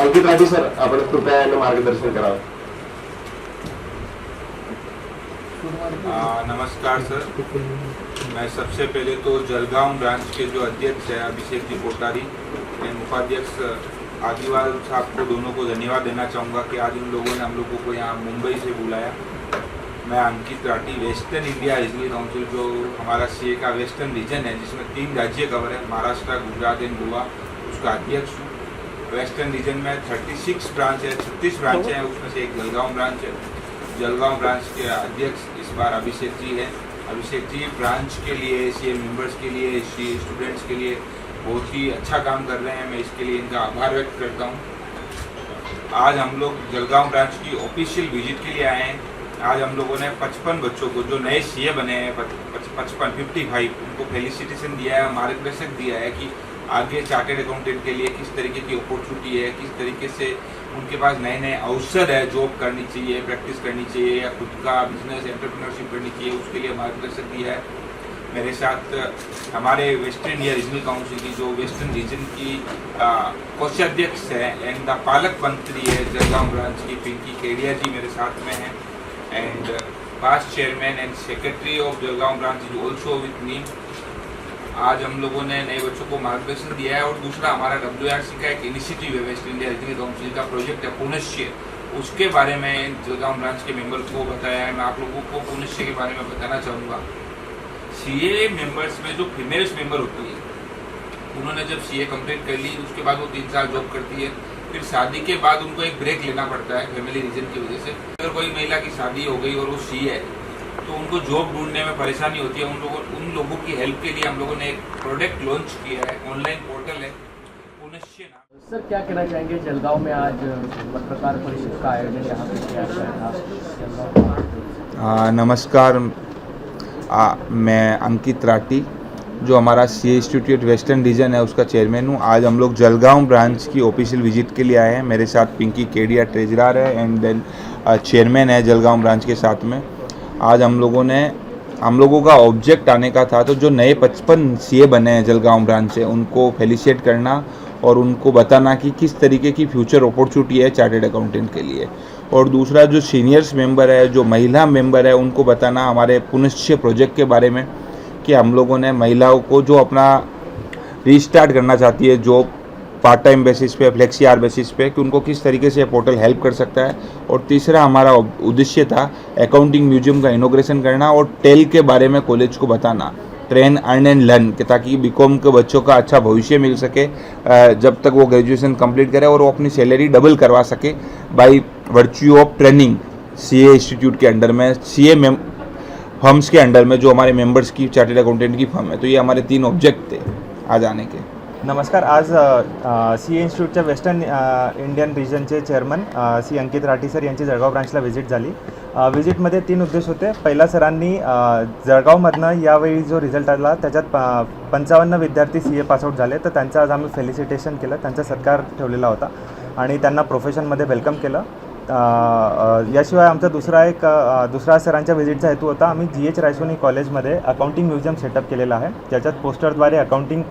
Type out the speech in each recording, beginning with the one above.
अंकित Rathi sir कृपया मार्गदर्शन नमस्कार सर मैं सबसे पहले तो जलगांव ब्रांच के जो अध्यक्ष है, अभिषेक जी कोटारी एंड उपाध्यक्ष आदिवाल साहब को दोनों को धन्यवाद देना चाहूँगा कि आज इन लोगों ने हम लोगों को यहाँ मुंबई से बुलाया। मैं Ankit Rathi western India regional council जो हमारा सी का वेस्टर्न रीजन है, जिसमें तीन राज्य कवर है, महाराष्ट्र, गुजरात एंड गोवा। उसका अध्यक्ष हूँ। वेस्टर्न रीजन में 36 ब्रांच है 36 ब्रांच है, उसमें से एक जलगांव ब्रांच है। जलगांव ब्रांच के अध्यक्ष इस बार अभिषेक जी हैं। अभिषेक जी ब्रांच के लिए सी मेंबर्स के लिए सी स्टूडेंट्स के लिए बहुत ही अच्छा काम कर रहे हैं। मैं इसके लिए इनका आभार व्यक्त करता हूँ। आज हम लोग जलगांव ब्रांच की ऑफिशियल विज़िट के लिए आए हैं। आज हम लोगों ने 55 बच्चों को, जो नए सीए बने हैं पचपन फिफ्टी फाइव उनको फेलिसिटेशन दिया है, मार्गदर्शक दिया है कि आगे चार्टेड अकाउंटेंट के लिए किस तरीके की अपॉर्चुनिटी है, किस तरीके से उनके पास नए नए अवसर है जॉब करनी चाहिए प्रैक्टिस करनी चाहिए या खुद का बिज़नेस एंटरप्रेन्योरशिप करनी चाहिए, उसके लिए मार्गदर्शक दिया है। मेरे साथ, हमारे वेस्टर्न इंडिया रीजनल काउंसिल की जो वेस्टर्न रीजन की कोषाध्यक्ष है एंड द पालक मंत्री है, जलगांव ब्रांच की पिंकी केडिया जी मेरे साथ में हैं and past chairman and secretary of Jalgaon branch is also with me आज हम लोगों ने नए बच्चों को मार्गदर्शन दिया है और दूसरा हमारा डब्ल्यू आर सी का एक इनिशिएटिव है वेस्ट इंडिया रीजनल काउंसिल का प्रोजेक्ट है पुनश्य उसके बारे में जलगांव ब्रांच के मेंबर को बताया है। मैं आप लोगों को पुनश्य के बारे में बताना चाहूँगा। सी मेंबर्स में जो फीमेल्स मेंबर होती है, उन्होंने जब सी कंप्लीट कर ली, उसके बाद वो तीन साल जॉब करती है। फिर शादी के बाद उनको एक ब्रेक लेना पड़ता है फैमिली रीजन की वजह से। अगर कोई महिला की शादी हो गई और वो सी है तो उनको जॉब ढूँढने में परेशानी होती है। उन लोगों उन लोगों की हेल्प के लिए हम लोगों ने एक प्रोडक्ट लॉन्च किया है ऑनलाइन पोर्टल है सर क्या कहना चाहेंगे जलगांव में आज पत्रकार परिषद का आयोजन यहाँ पे किया गया था? आ, नमस्कार। आ, मैं अंकित राठी जो हमारा सी इंस्टीट्यूट वेस्टर्न रीजन है उसका चेयरमैन हूँ। आज हम लोग जलगांव ब्रांच की ऑफिशियल विज़िट के लिए आए हैं। मेरे साथ पिंकी केडिया ट्रेजरार है एंड देन चेयरमैन है जलगांव ब्रांच के साथ में। आज हम लोगों ने, हम लोगों का ऑब्जेक्ट आने का था तो जो नए पचपन सीए बने हैं जलगांव ब्रांच से, उनको फेलिसिएट करना और उनको बताना कि किस तरीके की फ्यूचर अपॉर्चुनिटी है चार्टेड अकाउंटेंट के लिए। और दूसरा, जो सीनियर्स मेंबर है, जो महिला मेंबर है, उनको बताना हमारे पुनश्य प्रोजेक्ट के बारे में कि हम लोगों ने महिलाओं को जो अपना रीस्टार्ट करना चाहती है जो पार्ट टाइम बेसिस पे फ्लेक्सी आर बेसिस पे कि उनको किस तरीके से पोर्टल हेल्प कर सकता है। और तीसरा हमारा उद्देश्य था अकाउंटिंग म्यूज़ियम का इनोग्रेशन करना और टेल के बारे में कॉलेज को बताना। ट्रेन अर्न एंड लर्न कि ताकि बीकॉम के बच्चों का अच्छा भविष्य मिल सके जब तक वो ग्रेजुएशन कंप्लीट करे और वो अपनी सैलरी डबल करवा सके by virtue of training CA institute K under में सी ए फर्म्स के अंडर में जो हमारे मेंबर्स की चार्टेड अकाउंटेंट की फर्म है। तो ये हमारे तीन ऑब्जेक्ट थे आज आने के। नमस्कार आज सी इन्स्टिट्यूटच्या western Indian रिजनचे chairman C Ankit Rathi sir यांची जळगाव ब्रांचला व्हिजिट झाली. व्हिजिटमध्ये तीन उद्देश होते. पहिला सरांनी जळगावमधनं यावेळी जो रिझल्ट आला त्याच्यात प पंचावन्न विद्यार्थी सी ए पासआउट झाले. तर त्यांचं आज आम्ही फेलिसिटेशन केलं. त्यांचा सत्कार ठेवलेला होता आणि त्यांना प्रोफेशनमध्ये वेलकम केलं. याशिवाय आमचा दुसरा एक दुसरा सरांच्या व्हिजिटचा हेतू होता. आम्ही जी एच रायसोनी कॉलेजमध्ये अकाउंटिंग म्युझियम सेटअप केलेला आहे. ज्याच्यात पोस्टरद्वारे अकाउंटिंग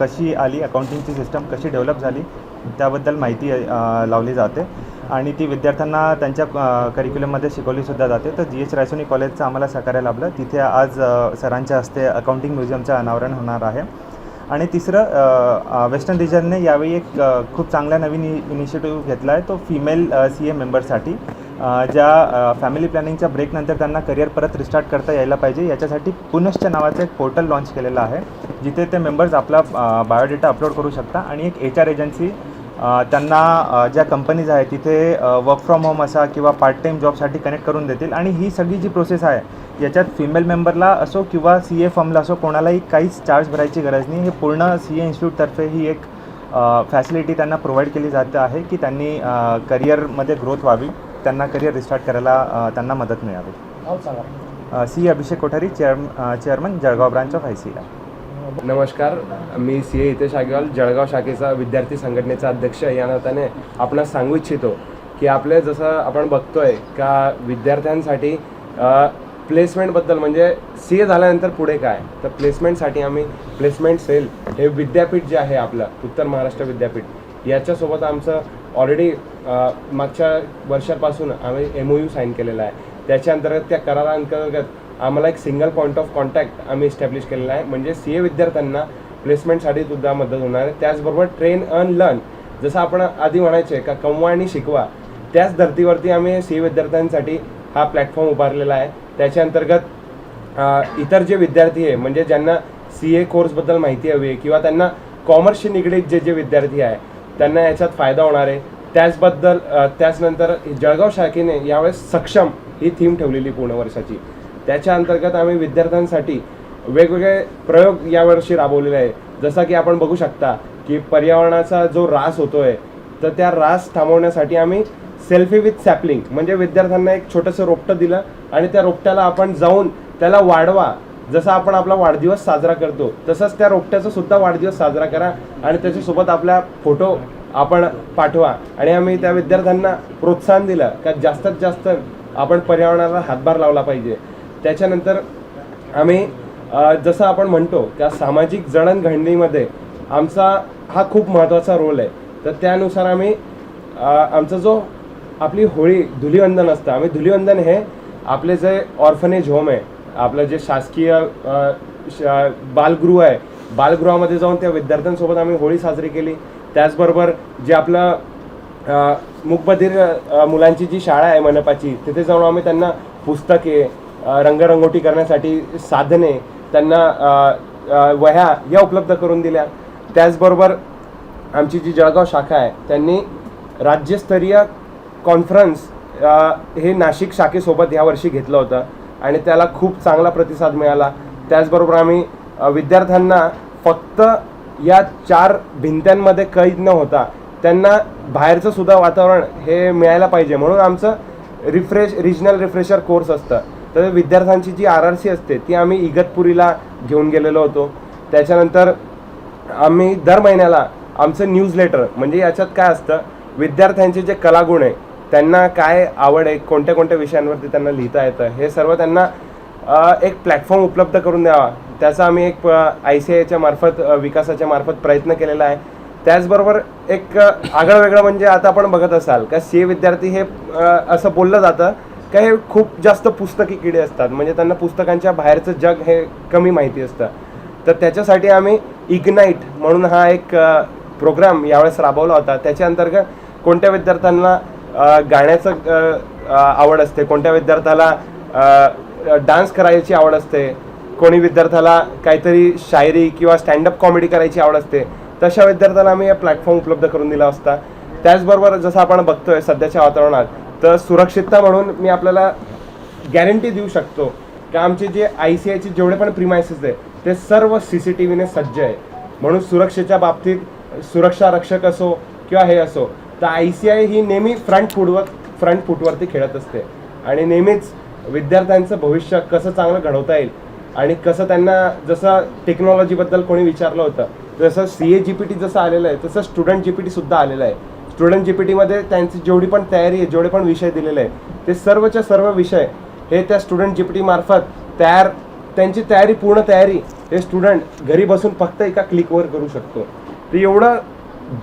कशी आली अकाउंटिंगची सिस्टम कशी डेव्हलप झाली त्याबद्दल माहिती लावली जाते. आणि ती विद्यार्थ्यांना त्यांच्या करिक्युलममध्ये शिकवलीसुद्धा जाते. तर जी एच रायसोनी कॉलेजचं आम्हाला सहकार्य लाभलं. तिथे आज सरांच्या हस्ते अकाउंटिंग म्युझियमचं अनावरण होणार आहे. आणि तिसरं वेस्टर्न रिजनने यावेळी एक खूप चांगला नवीन इनिशिएटिव्ह घेतला आहे तो फिमेल सी ए मेंबरसाठी ज्या फॅमिली प्लॅनिंगच्या ब्रेकनंतर त्यांना करिअर परत रिस्टार्ट करता यायला पाहिजे. याच्यासाठी पुनश्च नावाचं एक पोर्टल लॉन्च केलेलं आहे जिथे ते मेंबर्स आपला बायोडेटा अपलोड करू शकता आणि एक एच आर एजन्सी त्यांना ज्या कंपनीज आहेत तिथे वर्क फ्रॉम होम असा किंवा पार्ट टाईम जॉबसाठी कनेक्ट करून देतील. आणि ही सगळी जी प्रोसेस आहे याच्यात फिमेल मेंबरला असो किंवा सी ए फॉर्मला असो कोणालाही काहीच चार्ज भरायची गरज नाही. हे पूर्ण सी ए इन्स्टिट्यूटतर्फे ही एक फॅसिलिटी त्यांना प्रोव्हाइड केली जाते आहे की त्यांनी करिअरमध्ये ग्रोथ व्हावी. त्यांना करिअर रिस्टार्ट करायला त्यांना मदत मिळावी. C Abhishek Kothari chair chairman Jalgaon branch of I C नमस्कार मी सी ए हितेश आगेवाल जळगाव शाखेचा विद्यार्थी संघटनेचा अध्यक्ष. या नात्याने आपणास सांगू इच्छितो की आपले जसं आपण बघतोय का विद्यार्थ्यांसाठी प्लेसमेंटबद्दल म्हणजे सी ए झाल्यानंतर पुढे काय? तर प्लेसमेंटसाठी आम्ही प्लेसमेंट सेल हे विद्यापीठ जे आहे आपलं उत्तर महाराष्ट्र विद्यापीठ याच्यासोबत आमचं ऑलरेडी मागच्या वर्षापासून आम्ही एम ओ यू साईन केलेला आहे. त्याच्या अंतर्गत त्या कराराअंतर्गत आम्हाला एक सिंगल पॉईंट ऑफ कॉन्टॅक्ट आम्ही इस्टॅब्लिश केलेला आहे. म्हणजे सी ए विद्यार्थ्यांना प्लेसमेंटसाठी सुद्धा मदत होणार आहे. त्याचबरोबर ट्रेन अन लर्न जसं आपण आधी म्हणायचे का कमवा आणि शिकवा. त्याच धर्तीवरती आम्ही सी ए विद्यार्थ्यांसाठी हा प्लॅटफॉर्म उभारलेला आहे. त्याच्या अंतर्गत इतर जे विद्यार्थी आहे म्हणजे ज्यांना सी ए कोर्सबद्दल माहिती हवी आहे किंवा त्यांना कॉमर्सशी निगडीत जे जे विद्यार्थी आहे त्यांना याच्यात फायदा होणार आहे. त्याचबद्दल त्याचनंतर जळगाव शाखेने यावेळेस सक्षम ही थीम ठेवलेली पूर्ण वर्षाची. त्याच्या अंतर्गत आम्ही विद्यार्थ्यांसाठी वेगवेगळे प्रयोग यावर्षी राबवलेले आहे जसा की आपण बघू शकता की पर्यावरणाचा जो रास होतोय तर त्या रास थांबवण्यासाठी आम्ही सेल्फी विथ सॅपलिंग म्हणजे विद्यार्थ्यांना एक छोटंसं रोपटं दिलं आणि त्या रोपट्याला आपण जाऊन त्याला वाढवा. जसा आपण आपला वाढदिवस साजरा करतो तसंच त्या रोपट्याचा सुद्धा वाढदिवस साजरा करा आणि त्याच्यासोबत आपल्या फोटो आपण पाठवा. आणि आम्ही त्या विद्यार्थ्यांना प्रोत्साहन दिलं का जास्तीत जास्त आपण पर्यावरणाला हातभार लावला पाहिजे. त्याच्यानंतर आम्ही जसं आपण म्हणतो त्या सामाजिक जडणघडणीमध्ये आमचा हा खूप महत्त्वाचा रोल आहे. तर त्यानुसार आम्ही आमचा जो आपली होळी धुलीवंदन असतं. आम्ही धुलीवंदन हे आपले जे ऑर्फनेज होम आहे आपलं जे शासकीय बालगृह आहे बालगृहामध्ये जाऊन त्या विद्यार्थ्यांसोबत आम्ही होळी साजरी केली. त्याचबरोबर जे आपलं मुकबधीर मुलांची जी शाळा आहे मनपाची तिथे जाऊन आम्ही त्यांना पुस्तके रंगरंगोटी करण्यासाठी साधने त्यांना वह्या या उपलब्ध करून दिल्या. त्याचबरोबर आमची जी जळगाव शाखा आहे त्यांनी राज्यस्तरीय कॉन्फरन्स हे नाशिक शाखेसोबत यावर्षी घेतलं होतं आणि त्याला खूप चांगला प्रतिसाद मिळाला. त्याचबरोबर आम्ही विद्यार्थ्यांना फक्त या चार भिंत्यांमध्ये कैद न होता त्यांना बाहेरचं सुद्धा वातावरण हे मिळायला पाहिजे म्हणून आमचं रिफ्रेश रिजनल रिफ्रेशर कोर्स असतं. तर विद्यार्थ्यांची जी आर आर सी असते ती आम्ही इगतपुरीला घेऊन गेलेलो होतो. त्याच्यानंतर आम्ही दर महिन्याला आमचं न्यूज लेटर म्हणजे याच्यात काय असतं विद्यार्थ्यांचे जे कलागुण आहे त्यांना काय आवड आहे कोणत्या कोणत्या विषयांवरती त्यांना लिहिता येतं हे सर्व त्यांना एक प्लॅटफॉर्म उपलब्ध करून द्यावा. त्याचा आम्ही एक आय सी आयच्या मार्फत विकासाच्या मार्फत प्रयत्न केलेला आहे. त्याचबरोबर एक आगळं वेगळं म्हणजे आता आपण बघत असाल का सी ए विद्यार्थी हे असं बोललं जातं का हे खूप जास्त पुस्तकी किडे असतात. म्हणजे त्यांना पुस्तकांच्या बाहेरचं जग हे कमी माहिती असतं. तर त्याच्यासाठी आम्ही इग्नाईट म्हणून हा एक प्रोग्राम यावेळेस राबवला होता. त्याच्या अंतर्गत कोणत्या विद्यार्थ्यांना गाण्याचं आवड असते? कोणत्या विद्यार्थ्याला डान्स करायची आवड असते? कोणी विद्यार्थ्याला काहीतरी शायरी किंवा स्टँडअप कॉमेडी करायची आवड असते? तशा विद्यार्थ्याला आम्ही प्लॅटफॉर्म उपलब्ध करून दिला असता. त्याचबरोबर जसं आपण बघतोय सध्याच्या वातावरणात तर सुरक्षितता म्हणून मी आपल्याला गॅरंटी देऊ शकतो की आमचे जे आय सी आयचे जेवढे पण प्रिमायसेस आहे ते सर्व सी सी टी व्हीने सज्ज आहे. म्हणून सुरक्षेच्या बाबतीत सुरक्षा रक्षक असो किंवा हे असो तर आय सी आय ही नेहमी फ्रंट फुटवर फ्रंट फुटवरती खेळत असते. आणि नेहमीच विद्यार्थ्यांचं भविष्य कसं चांगलं घडवता येईल आणि कसं त्यांना जसं टेक्नॉलॉजीबद्दल कोणी विचारलं होतं जसं C A G P T जसं आलेलं आहे तसं स्टुडंट जी पी टीसुद्धा आलेलं आहे. स्टुडंट जी पी टीमध्ये त्यांची जेवढी पण तयारी आहे जेवढे पण विषय दिलेले आहे ते सर्वच्या सर्व विषय हे त्या स्टुडंट जी पी टीमार्फत तयार त्यांची तयारी पूर्ण तयारी हे स्टुडंट घरी बसून फक्त एका क्लिकवर करू शकतो. तर एवढं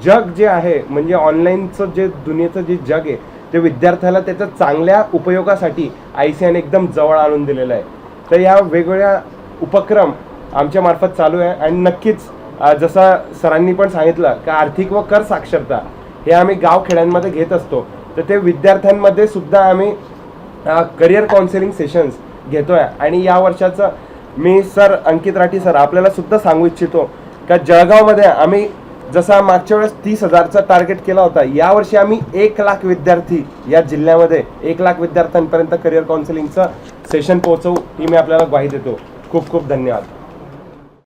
जग जे आहे म्हणजे ऑनलाईनचं जे दुनियेचं जे जग आहे ते विद्यार्थ्याला त्याच्या चांगल्या उपयोगासाठी आय सी आयने एकदम जवळ आणून दिलेलं आहे. तर या वेगवेगळ्या उपक्रम आमच्या मार्फत चालू आहे. आणि नक्कीच जसं सरांनी पण सांगितलं का आर्थिक व कर साक्षरता. हे आम्ही गावखेड्यांमध्ये घेत असतो. तर ते विद्यार्थ्यांमध्ये सुद्धा आम्ही करिअर काउन्सिलिंग सेशन्स घेतोय. आणि या वर्षाचं मी सर अंकित राठी सर आपल्याला सुद्धा सांगू इच्छितो का जळगावमध्ये आम्ही जसा मागच्या वेळेस तीस हजारचा टार्गेट केला होता यावर्षी आम्ही एक लाख विद्यार्थी या जिल्ह्यामध्ये एक लाख विद्यार्थ्यांपर्यंत करिअर काउन्सिलिंगचं सेशन पोहोचवू ही मी आपल्याला ग्वाही देतो. खूप खूप धन्यवाद.